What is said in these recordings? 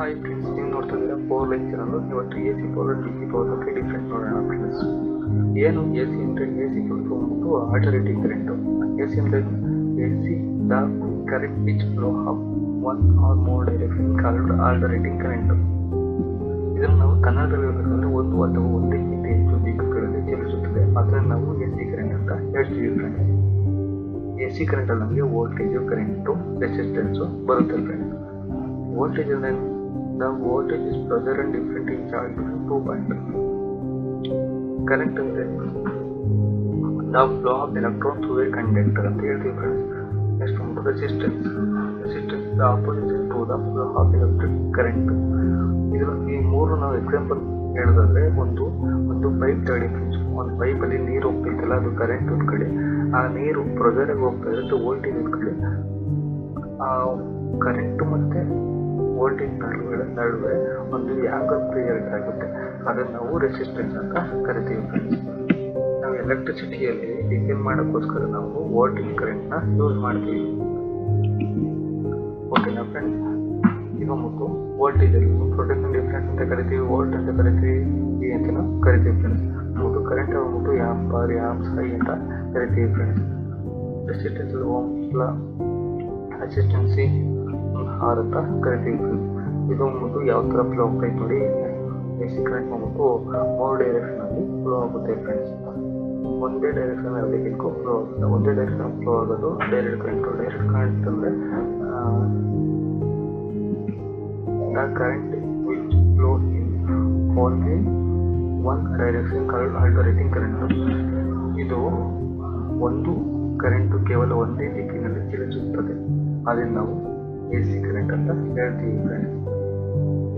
Hi friends ನೀವು ನೋಡ್ತಾ ಇದ್ದೀರಾ ಪವರ್ ಲೈನ್ ಚಾನಲ್ ಇವತ್ತು A C power D C power ಬಗ್ಗೆ ಡಿಫ್ರೆಂಟ್ ನೋಡೋಣ ಫ್ರೆಂಡ್ಸ್ ಏನು ಎ ಸಿ ಅಂದರೆ ಎ ಸಿ ಬಂದ್ಬಿಟ್ಟು ಆಲ್ಟರ್ನೇಟಿಂಗ್ ಕರೆಂಟು ಎ ಸಿ ಅಂದರೆ A C the current which flow up one or more direction called alternating current ಇದನ್ನು ನಾವು ಕನ್ನಡದಲ್ಲಿ ಹೇಳ್ಬೇಕಂದ್ರೆ ಒಂದು ಅಥವಾ ಒಂದಕ್ಕಿಂತ ಹೆಚ್ಚು ದಿಕ್ಕುಗಳಲ್ಲಿ ಚಲಿಸುತ್ತದೆ ಅದನ್ನು ನಾವು ಎ ಸಿ ಕರೆಂಟ್ ಅಂತ ಹೇಳ್ತೀವಿ ಫ್ರೆಂಡ್ಸ್ ಎ ಸಿ ಕರೆಂಟಲ್ಲಿ ನಮಗೆ ವೋಲ್ಟೇಜು ಕರೆಂಟು ರೆಸಿಸ್ಟೆನ್ಸು ಬರುತ್ತೆ friends voltage and then the voltage is pressure and different in charge between two. Current and then the flow of electron through a conductor ಅಂತ ಹೇಳ್ತೀವಿ friends next ಒಂದು resistance resistance the opposition to the flow of electric current ಇದು ಈ ಮೂರು ನಾವು example ಹೇಳಿದ್ರೆ ಒಂದು ಒಂದು ಪೈಪ್ ತಗೊಳ್ಳಿ ಒಂದು ಪೈಪಲ್ಲಿ ನೀರು ಹೋಗ್ತಿತ್ತಲ್ಲ ಅದು ಕರೆಂಟ್ ಒಂದು ಕಡೆ. ಆ ನೀರು ಪ್ರೆಸರಾಗಿ ಹೋಗ್ತಾ ಇರುತ್ತೆ ವೋಲ್ಟೇಜ್ ಒಂದು ಕಡೆ. ಆ ಕರೆಂಟ್ ಮತ್ತೆ ವೋಲ್ಟೇಜ್ ನಡುವೆ ನಡುವೆ ಒಂದು ಆಂಗಲ್ ಕ್ರಿಯೇಟ್ ಆಗುತ್ತೆ ಅದನ್ನು ನಾವು ರೆಸಿಸ್ಟೆನ್ಸ್ ಅಂತ ಕರಿತೀವಿ ಫ್ರೆಂಡ್ಸ್ ನಾವು ಎಲೆಕ್ಟ್ರಿಸಿಟಿಯಲ್ಲಿ ಡಿಫೈನ್ ಮಾಡೋಕ್ಕೋಸ್ಕರ ನಾವು ವೋಲ್ಟೇಜ್ ಕರೆಂಟ್ನ ಯೂಸ್ ಮಾಡ್ತೀವಿ ಓಕೆನಾ ಫ್ರೆಂಡ್ಸ್ ಈಗ ಮತ್ತು ವೋಲ್ಟೇಜಲ್ಲಿ ಪ್ರೊಟೆಕ್ಷನ್ ಡಿಫ್ರೆನ್ಸ್ ಅಂತ ಕರಿತೀವಿ ವೋಲ್ಟ್ ಅಂತ ಕರಿತೀವಿ ಈ ಅಂತ ನಾವು ಕರಿತೀವಿ ಫ್ರೆಂಡ್ಸ್ ಮತ್ತು ಕರೆಂಟ್ ಹೋಗ್ಬಿಟ್ಟು ಆಂಪರ್ ಆಂಪ್ಸ್ ಐ ಅಂತ ಕರಿತೀವಿ ಫ್ರೆಂಡ್ಸ್ ರೆಸಿಸ್ಟೆನ್ಸ್ ಓಮ್ಸ್ ಅಸಿಸ್ಟೆನ್ಸಿ ಆರ್ ಕರಿತೀವಿ. ಫ್ರೆಂಡ್ಸ್ ಇದು ಬಂದ್ಬಿಟ್ಟು ಯಾವ ಥರ ಫ್ಲೋ ಆಗ್ತೈತೆ ನೋಡಿ ಎ ಸಿ ಕರೆಂಟ್ ಬಂದ್ಬಿಟ್ಟು ಮೂರು ಡೈರೆಕ್ಷನಲ್ಲಿ ಫ್ಲೋ ಆಗುತ್ತೆ ಫ್ರೆಂಡ್ಸ್ ಒಂದೇ ಡೈರೆಕ್ಷನ್ ಇದಕ್ಕೂ ಫ್ಲೋ ಆಗುತ್ತೆ. ಒಂದೇ ಡೈರೆಕ್ಷನ್ ಫ್ಲೋ ಆಗೋದು ಡೈರೆಕ್ಟ್ ಕರೆಂಟ್ ಡೈರೆಕ್ಟ್ ಕರೆಂಟ್ ಅಂದರೆ current which flow in only one direction current alternating current ಇದು ಒಂದು ಕರೆಂಟು ಕೇವಲ ಒಂದೇ ದಿಕ್ಕಿನಲ್ಲಿ ಚಲಿಸುತ್ತದೆ. ಅದನ್ನು ನಾವು ಎ ಸಿ ಕರೆಂಟ್ ಅಂತ ಹೇಳ್ತೀವಿ ಫ್ರೆಂಡ್ಸ್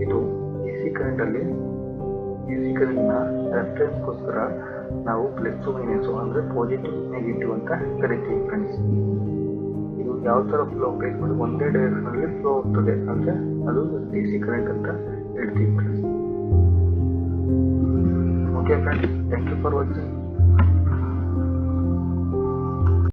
ಇದು ಎ ಸಿ ಕರೆಂಟಲ್ಲಿ ಎ ಸಿ ಕರೆಂಟ್ನ ರೆಫರೆನ್ಸ್ಗೋಸ್ಕರ ನಾವು ಪ್ಲಸ್ಸು ಮೈನಸ್ಸು ಅಂದರೆ ಪಾಸಿಟಿವ್ ನೆಗೆಟಿವ್ ಅಂತ ಕರಿತೀವಿ ಫ್ರೆಂಡ್ಸ್ ಇದು ಯಾವ ಥರ ಫ್ಲೋ ಬೇಕು ನೋಡಿ ಒಂದೇ ಡೈರೆಕ್ಷನಲ್ಲಿ ಫ್ಲೋ ಆಗ್ತದೆ ಅಂದರೆ ಅದು ಎ ಸಿ ಕರೆಂಟ್ ಅಂತ ಹೇಳ್ತೀವಿ friends okay friends thank you for watching